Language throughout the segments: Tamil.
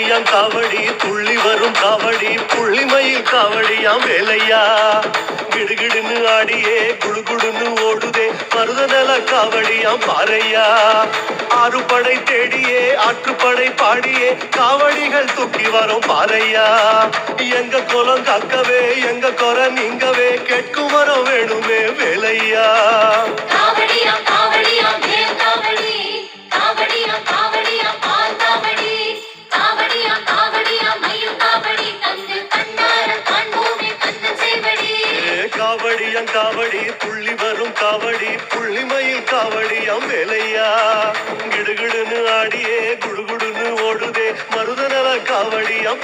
காவடியாம் காவடி துள்ளி வரும் காவடி புள்ளிமயில் காவடியாம் வேலையா? கிடுகிடுன்னு ஆடியே குடுகுடுன்னு ஓடுதே மருத நில காவடியாம் பாறையா? ஆறு படை தேடியே ஆற்றுப்படை பாடியே காவடிகள் தூக்கி வரும் பாறையா? எங்க குலம் காக்கவே எங்க குறை நீங்கவே கேட்கும் வரம் வேணுமே வேலையா? காவடியாம் காவடி புள்ளி வரும் காவடி புள்ளிமயில் காவடியாம் வேலையா கிடுகிடுன்னு ஆடியே குடுகுடுன்னு ஓடுதே மருதநல நல காவடியாம்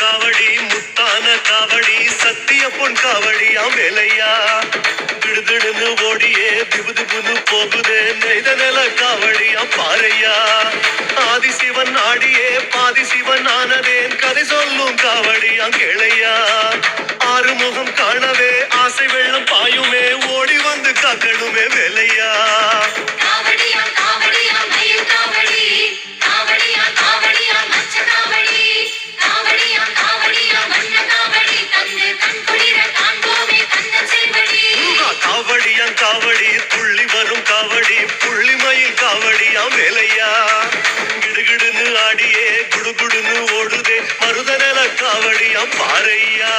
காவடி முத்தான காவடி சத்திய பொன் காவடியா வேலையா திடுதிடுன்னு ஓடியே திபுதிபுன்னு போகுதே நெய்த நில காவடியா பாறையா ஆதி சிவன் ஆடியே பாதி சிவன் ஆனதேன் கதை சொல்லும் காவடியா கேளையா காவடியாம் கிடுகிடுன்னு ஆடியே குடுகுடுன்னு ஓடுதே. மருத நில காவடியாம் பாறையா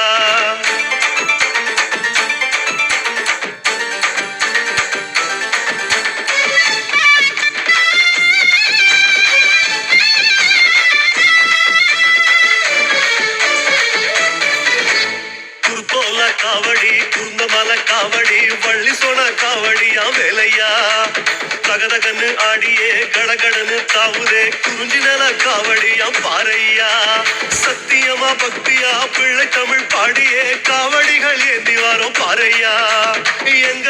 காவடி குந்தமல காவடி வள்ளி சோன வழியா வேலையா? தகதகன்னு ஆடியே கடகடன்னு தாவுதே. குறிஞ்சி நில காவடியா பாறையா? சத்தியமா பக்தியா? பிள்ளை தமிழ் பாடியே காவடிகள் ஏந்தி வாரோ பாறையா? என்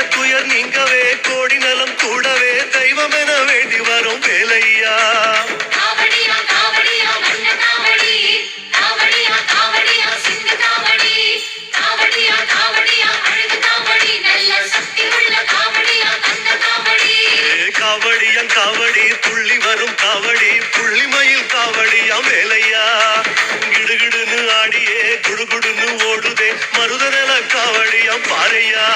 பாறையா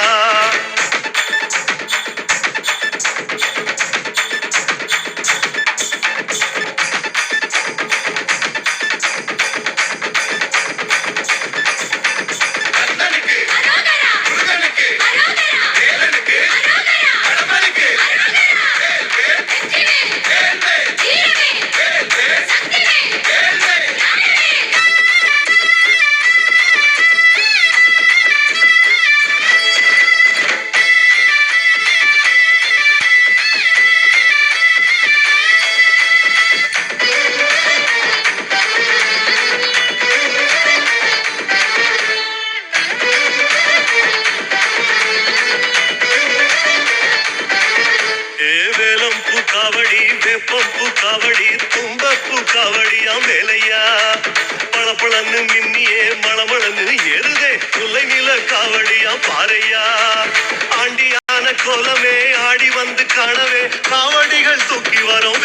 காவடி பூ காவடி தும்பப்பூ காவடியாம் வேலையா பளபளன்னு மின்னியே மளமளன்னு எருதே முல்லை நில காவடியாம் பாறையா? ஆண்டியான கோலமே ஆடி வந்து காணவே காவடிகள் தூக்கி வரும்